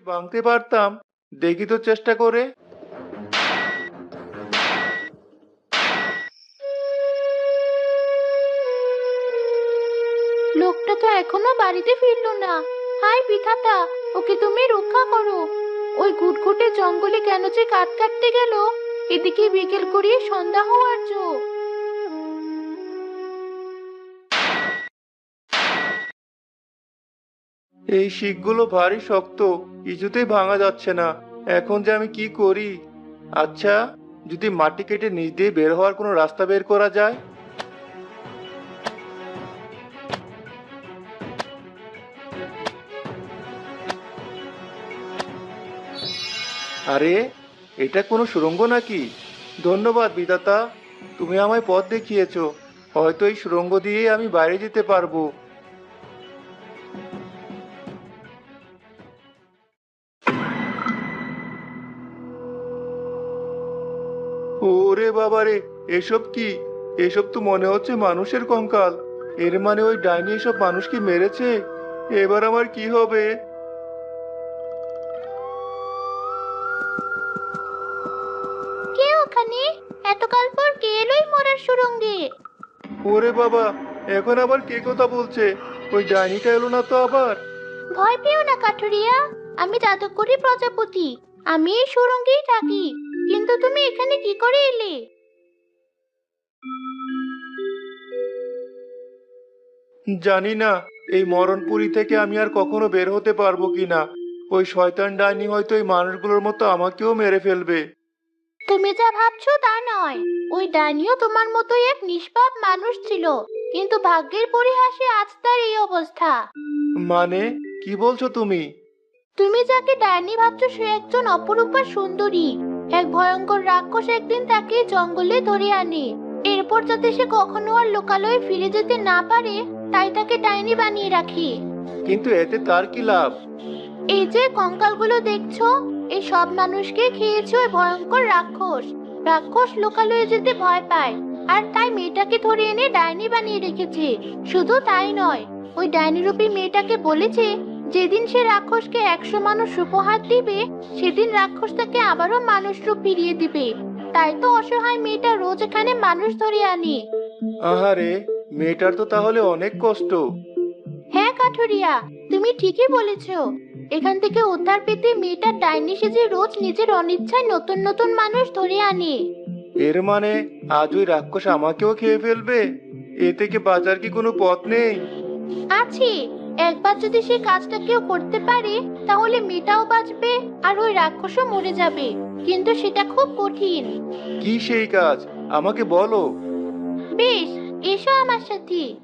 ভাঙতে পারতাম, দেখি তো চেষ্টা করে। লোকটা তো এখনও বাড়িতে ফিরলো না। হাই বিধাতা ওকে তুমি রক্ষা করো। ওই ঘুটঘুটে জঙ্গলে কেন যে কাট কাটতে গেল, এদিকে বিকেল করিয়ে সন্ধ্যা হওয়ার জো। এই শিকগুলো ভারী শক্ত, কিছুতেই ভাঙা যাচ্ছে না। এখন যে আমি কি করি? আচ্ছা যদি মাটি কেটে নিচ দিয়ে বের হওয়ার কোনো রাস্তা বের করা যায়? আরে, এটা কোনো সুড়ঙ্গ নাকি? ধন্যবাদ বিধাতা, তুমি আমায় পথ দেখিয়েছো। হয়তো এই সুড়ঙ্গ দিয়েই আমি বাইরে যেতে পারব। ওরে বাবারে এসব কি? এসব তো মনে হচ্ছে মানুষের কঙ্কাল। এর মানে ওই ডাইনি এসব মানুষকে মেরেছে? এবার আমার কি হবে? কে ওখানে? এতকাল পর কে এলোই মরার সুরঙ্গে? ওরে বাবা এখন আবার কে কথা বলছে? ওই ডাইনিটা এলো না তো আবার? ভয় পেও না কাঠুরিয়া। আমি জাদুকরি প্রজাপতি। আমি এই সুরঙ্গেই থাকি। কিন্তু তুমি এখানে কি করে এলে? জানি না এই মরণপুরি থেকে আমি আর কখনো বের হতে পারব কিনা ওই শয়তান ডাইনি হয়তো এই মানুষগুলোর মতো আমাকেও মেরে ফেলবে। তুমি যা ভাবছ তা নয়। ওই ডাইনিও তোমার মতোই এক নিষ্পাপ মানুষ ছিল কিন্তু ভাগ্যের পরিহাসে আজ তার এই অবস্থা। মানে কি বলছো তুমি? তুমি যাকে ডাইনি ভাবছ সে একজন অপরূপা সুন্দরী। এক ভয়ঙ্কর রাক্ষস একদিন তাকে জঙ্গলে ধরে আনে। এরপর যাতে সে কখনো আর লোকালয়ে ফিরে যেতে না পারে তাই তাকে ডাইনি বানিয়ে রাখি। কিন্তু এতে তার কি লাভ? এই যে কঙ্কালগুলো দেখছ এই সব মানুষকে খেয়েছে ওই ভয়ঙ্কর রাক্ষস। রাক্ষস লোকালয়ে যেতে ভয় পায় আর তাই মেয়েটাকে ধরে এনে ডাইনি বানিয়ে রেখেছে। শুধু তাই নয় ওই ডাইনিরূপী মেয়েটাকে বলেছে যেদিন সে রাক্ষসকে একশো মানুষ উপহার দিবে সেদিন রাক্ষস তাকে আবারও মানুষ রূপ ফিরিয়ে দিবে। তাই তো অসহায় মেয়েটা রোজ এখানে মানুষ ধরে আনি। আহারে মেয়েটার তো তাহলে অনেক কষ্ট। হ্যাঁ কাঠুরিয়া তুমি ঠিকই বলেছ। এখান থেকে উদ্ধার পেতে মেয়েটা ডাইনি সেজে রোজ নিজের অনিচ্ছায় নতুন নতুন মানুষ ধরে আনে। এর মানে আজ ওই রাক্ষস আমাকেও খেয়ে ফেলবে? এ থেকে বাজার কি কোনো পথ নেই? আছে। একবার যদি সে কাজটা কেউ করতে পারে তাহলে মেয়েটাও বাঁচবে আর ওই রাক্ষসও মরে যাবে। কিন্তু সেটা খুব কঠিন। কি সেই কাজ? আমাকে বলো। বেশ এসো আমার সাথে।